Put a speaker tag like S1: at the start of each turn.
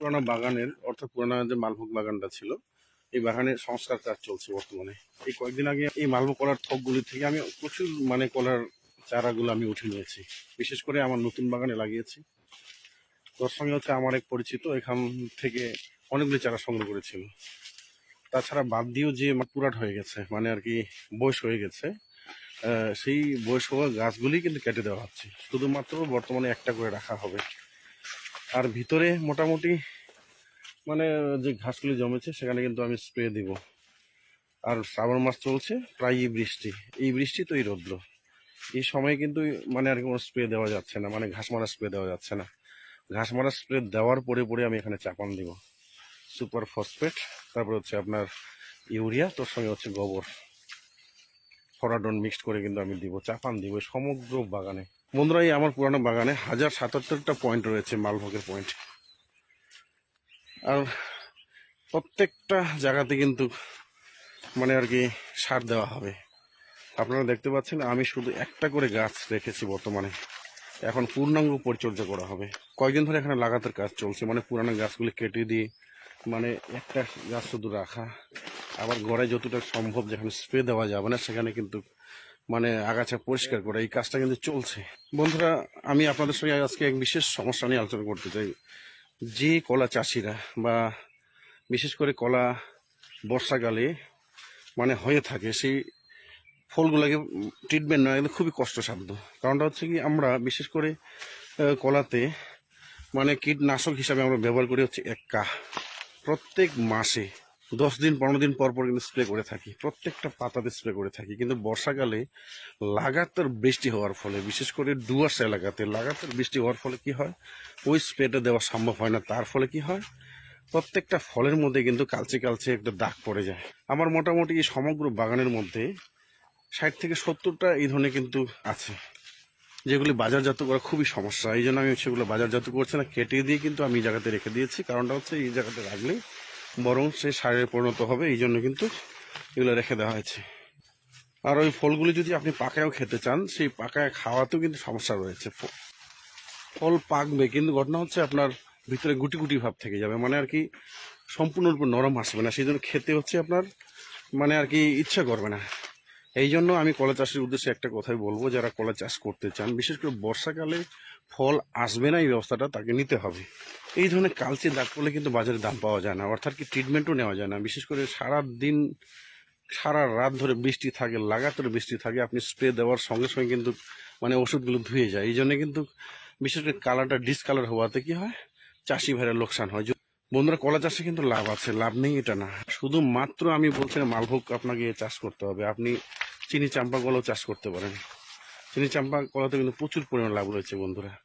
S1: পুরানো বাগানের, অর্থাৎ পুরানো যে মালভোগ বাগানটা ছিল, এই বাগানের সংস্কার কাজ চলছে বর্তমানে। এই কয়েকদিন আগে এই মালভোগ কলার থকগুলি থেকে আমি প্রচুর মানে কলার চারাগুলো আমি উঠে নিয়েছি। বিশেষ করে আমার নতুন বাগানে লাগিয়েছি। তোর সঙ্গে হচ্ছে আমার এক পরিচিত, এখান থেকে অনেকগুলি চারা সংগ্রহ করেছিল। তাছাড়া বাদ দিয়েও যে আমার পুরাট হয়ে গেছে মানে আর কি বয়স হয়ে গেছে সেই বয়স হওয়া গাছগুলি কিন্তু কেটে দেওয়া হচ্ছে। শুধুমাত্র বর্তমানে একটা করে রাখা হবে। আর ভিতরে মোটামুটি মানে যে ঘাসগুলি জমেছে, সেখানে কিন্তু আমি স্প্রে দিব। আর শ্রাবণ মাস চলছে প্রায়ই বৃষ্টি। এই বৃষ্টি তো এই রৌদ্র। এই সময়ে কিন্তু মানে আর কোনো স্প্রে দেওয়া যাচ্ছে না মানে ঘাস মারা স্প্রে দেওয়া যাচ্ছে না। ঘাস মারা স্প্রে দেওয়ার পরে পরে আমি এখানে চাপান দিব। সুপার ফসফেট তারপর হচ্ছে আপনার ইউরিয়া, তোর সঙ্গে হচ্ছে গোবর। ফরাডন মিক্সড করে কিন্তু আমি দিব, চাপান দিব সমগ্র বাগানে। বন্ধুরা, এই আমার পুরানো বাগানে হাজার সাতাত্তরটা পয়েন্ট রয়েছে, মালভোগের পয়েন্ট আর প্রত্যেকটা জায়গাতে কিন্তু মানে আর কি সার দেওয়া হবে। আপনারা দেখতে পাচ্ছেন, আমি শুধু একটা করে গাছ রেখেছি বর্তমানে। এখন পূর্ণাঙ্গ পরিচর্যা করা হবে। কয়েকদিন ধরে এখানে লাগাতার কাজ চলছে মানে পুরানো গাছগুলি কেটে দিয়ে মানে একটা গাছ শুধু রাখা। আবার গড়ায় যতটা সম্ভব যেখানে স্প্রে দেওয়া যাবে না, সেখানে কিন্তু মানে আগাছা পরিষ্কার করা, এই কাজটা কিন্তু চলছে। বন্ধুরা, আমি আপনাদের সঙ্গে আজকে এক বিশেষ সমস্যা নিয়ে আলোচনা করতে চাই। যে কলা চাষিরা বা বিশেষ করে কলা বর্ষাকালে মানে হয়ে থাকে, সেই ফলগুলোকে ট্রিটমেন্ট নেওয়া কিন্তু খুবই কষ্টসাধ্য। কারণটা হচ্ছে কি, আমরা বিশেষ করে কলাতে মানে কীটনাশক হিসাবে আমরা ব্যবহার করি হচ্ছে এক এক্কা প্রত্যেক মাসে দশ দিন, পনেরো দিন পর পর কিন্তু স্প্রে করে থাকি। প্রত্যেকটা পাতাতে স্প্রে করে থাকি। কিন্তু বর্ষাকালে লাগাতার বৃষ্টি হওয়ার ফলে, বিশেষ করে ডুয়ার্স এলাকাতে লাগাতার বৃষ্টি হওয়ার ফলে কি হয়? ওই স্প্রেটা দেওয়া সম্ভব হয় না। তার ফলে কি হয়? প্রত্যেকটা ফলের মধ্যে কিন্তু কালচে কালচে একটা দাগ পড়ে যায়। আমার মোটামুটি এই সমগ্র বাগানের মধ্যে ষাট থেকে সত্তরটা এই ধরনের কিন্তু আছে, যেগুলি বাজারজাত করা খুবই সমস্যা। এই জন্য আমি সেগুলো বাজারজাত করছি না। কেটে দিয়ে কিন্তু আমি এই জায়গাতে রেখে দিয়েছি। কারণটা হচ্ছে এই জায়গাতে রাখলে বরং সে সারে পরিণত হবে, এই জন্য কিন্তু এগুলো রেখে দেওয়া হয়েছে। আর ওই ফলগুলি যদি আপনি পাকায়ও খেতে চান, সেই পাকায় খাওয়াতেও কিন্তু সমস্যা রয়েছে। ফল পাকবে, কিন্তু ঘটনা হচ্ছে আপনার ভিতরে গুটি গুটি ভাব থেকে যাবে মানে আর কি সম্পূর্ণরূপে নরম আসবে না। সেই জন্য খেতে হচ্ছে আপনার মানে আর কি ইচ্ছা করবে না। এই জন্য আমি কলা চাষের উদ্দেশ্যে একটা কথাই বলব, যারা কলা চাষ করতে চান, বিশেষ করে বর্ষাকালে ফল আসবে না, এই ব্যবস্থাটা তাকে নিতে হবে। এই ধরনের কালচে দাগ পড়লে কিন্তু বাজারে দাম পাওয়া যায় না, অর্থাৎ কি ট্রিটমেন্টও নেওয়া যায় না। বিশেষ করে সারা দিন সারা রাত ধরে বৃষ্টি থাকে, লাগাতার বৃষ্টি থাকে, আপনি স্প্রে দেওয়ার সঙ্গে সঙ্গে কিন্তু মানে ওষুধগুলো ধুয়ে যায়। এই জন্য কিন্তু বিশেষ করে কালারটা ডিসকালার হওয়াতে কি হয়? চাষি ভাইয়ের লোকসান হয়। বন্ধুরা, কলা চাষে কিন্তু লাভ আছে, লাভ নেই এটা না। শুধুমাত্র আমি বলছি মালভোগ আপনাকে চাষ করতে হবে। আপনি চিনি, চাম্পা কলাও চাষ করতে পারেন। চিনি, চাম্পা কলাতে কিন্তু প্রচুর পরিমাণ লাভ রয়েছে বন্ধুরা।